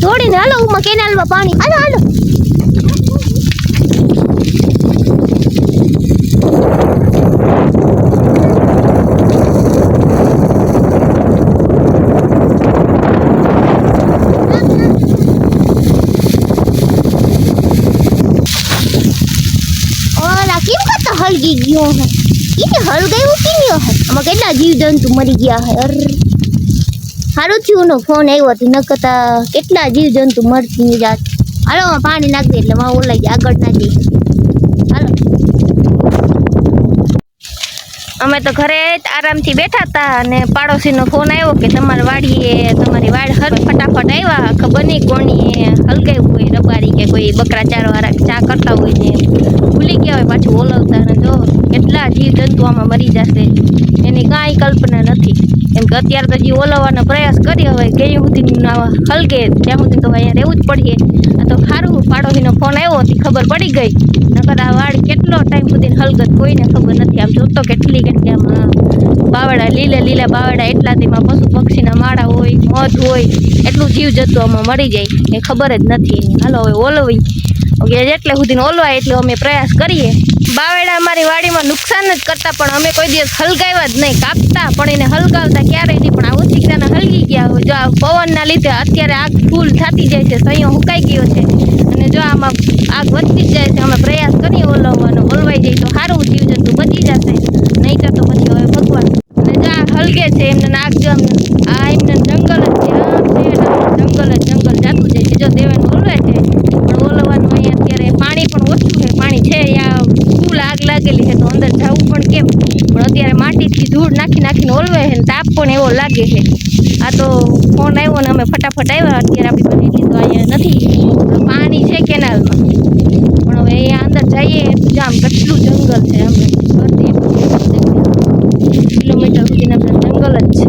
હાલો ઉમાં કેનાલમાં પાણી હાલો હાલો ઓલા કેમ કરતા હળગી ગયો હે ઈને હળગાવ્યું કેમ ગયો હે આમાં કેટલા જીવજંતુ મરી ગયા હે અર સારું થયું નો ફોન આવ્યો હતી, ન કરતા કેટલા જીવજંતુ મરતી જાત. હાલો પાણી નાખ એટલે માં ઓલાઈ જાય, આગળ ના જઈએ. હાલો. અમે તો ઘરે આરામથી બેઠા હતા અને પાડોશીનો ફોન આવ્યો કે તમારી વાડીએ, તમારી વાડ હર ફટાફટ આવ્યા ખબર નહીં કોણીએ હલકાયું હોય રબારી કે કોઈ બકરા ચારો ચા કરતા હોય ને ભૂલી ગયા હોય પાછું ઓલવતા અને જો, કેટલા જીવજંતુ આમાં મરી જશે. એની કાંઈ કલ્પના નથી. અત્યારે તો હજી ઓલવવાનો પ્રયાસ કરી હવે ક્યાંય સુધી હલકે ત્યાં સુધી તો અહીંયા રહેવું જ પડીએ આ તો ખારું પાડોશીનો ફોન આવ્યો હતી, ખબર પડી ગઈ. નકર આ વાડ કેટલો ટાઈમ સુધી હલગત કોઈને ખબર નથી. આમ જોતો કેટલી કેટલી આમ બાવડા લીલા લીલા બાવડા એટલા તેમાં પશુ પક્ષીના માળા હોય, મધ હોય, એટલું જીવ જતું આમાં મળી જાય. એ ખબર જ નથી. હાલો, હવે ઓલવી કે જેટલે સુધી ઓલવાય એટલે અમે પ્રયાસ કરીએ. બાવેડા અમારી વાડીમાં નુકસાન જ કરતા, પણ અમે કોઈ દિવસ હલગાવ્યા જ નહીં. કાપતા, પણ એને હલગાવતા ક્યારેય નહીં. પણ આ ઓછીકરાના હલગી ગયા હોય? જો આ પવનના લીધે અત્યારે આગ ફૂલ થતી જાય છે સહીઓ હુકાઈ ગયો છે. અને જો આમાં આગ વધતી જ જાય છે, અમે પ્રયાસ કરીએ ઓલવવાનો. ઓલવાઈ જાય તો સારું જીવજંતુ બચી જશે. નહીં તો પછી હવે ભગવાન. અને જો આ હલગે છે, એમને નાગ જો આ એમને જંગલ જ છે જંગલ જ જંગલ જાતું જાય છે. જો દેવાને ઓલવાય છે પણ ઓલવાનું અહીંયા અત્યારે પાણી પણ ઓછું છે પાણી છે ત્યાં ફૂલ આગ લાગેલી છે તો અંદર જવું પણ કેમ પણ અત્યારે માટીથી ધૂળ નાખી નાખીને ઓલવે છે તાપ પણ એવો લાગે છે. આ તો ફોન આવ્યો ને અમે ફટાફટ આવ્યા, અત્યારે આપણી પાસે લીધો અહીંયા નથી. પાણી છે કેનાલમાં. પણ હવે અહીંયા અંદર જઈએ જામ કેટલું જંગલ છે અમને ફરતી એટલું કિલોમીટર સુધીના બધા જંગલ જ છે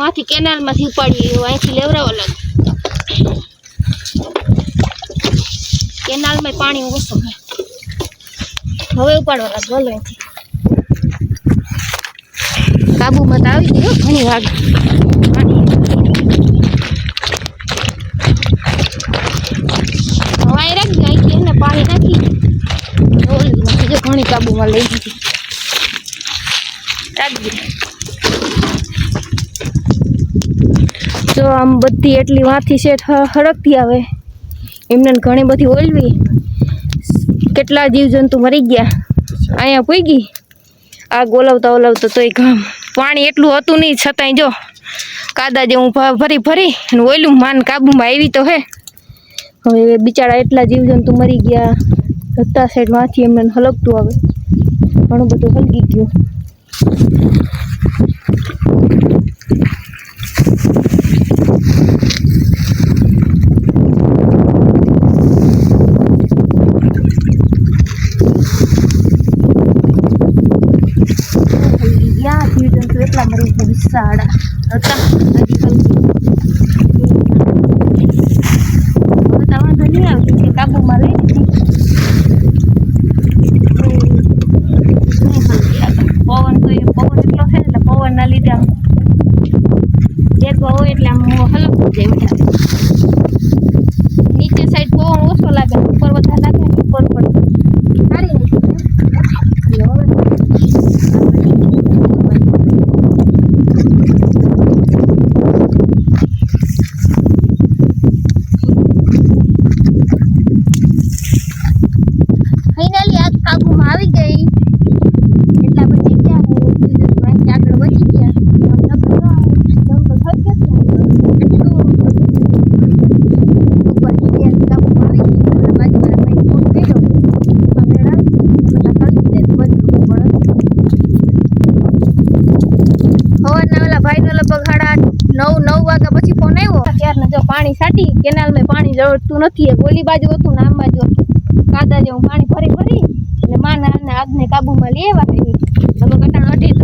હાલો વાંથી કેનાલમાંથી ઉપાડી અહીંથી લેવરાવા લાગે કેનાલમાં પાણી ઓછું છે હવે ઉપાડવા લાગે બોલો અહીંથી. કાબુમાં તો આવી ગયો ઘણી વાર હવાઈ રાખજો, અહીંથી એને પાણી નાખી ઓલી નાખી જો ઘણી કાબુમાં લઈ દીધી રાખજો. જો આમ બધી એટલી વાંથી છે હડકતી આવે. એમને ઘણી બધી ઓલવી. કેટલા જીવજંતુ મરી ગયા. અહીંયા પૂગી આગ ઓલવતા ઓલવતા તોય ગામ પાણી એટલું હતું નહીં છતાંય જો કાદા જેવું ફરી ફરી અને ઓયલું માન કાબુમાં આવી તો હે. હવે બિચારા એટલા જીવજંતુ મરી ગયા. ધત્તા સાઈડમાંથી એમને હલકતું આવે. ઘણું બધું હલકી ગયું. ગયા જીવજંતુ એટલા મરી ગયા વિશાળા હતા વાંધો નહીં આવતી છે કાબુમાં લઈ પવન તો એ પવન એટલો છે એટલે પવનના લીધે આમ હોય એટલે આમ હલકું જાય નીચે સાઈડ પવન ઓછો લાગે ઉપર વધારે લાગે ઉપર પર સારી રીતે ફાઇનલી આગ કાબુમાં આવી ગઈ એટલા બચી ગયા ને જીવજંતુ અહીંથી આગળ બચી ગયા નકર તો આ જંગલ થઈ જશે ને તો કેટલું ઉપર સુધી આગ કાબુમાં આવી ગઈ પેલા બાજુવાળા ભાઈ ફોન કર્યો કામેડા બધા હલકી જાય તો બધું ખબર પડે સવારના ઓલા ભાઈનો લગભગ સાડા નવ નવ વાગ્યા પછી ફોન આવ્યો ત્યારના જો પાણી સાટી, કેનાલમાં પાણી જળતું નથી ગોલી બાજુ હતું ને આમ બાજુ કાદા જેવું પાણી ફરી ભરી. અને માના અને આગ ને કાબુમાં લેવા હે લગભગ અટાણ અઢી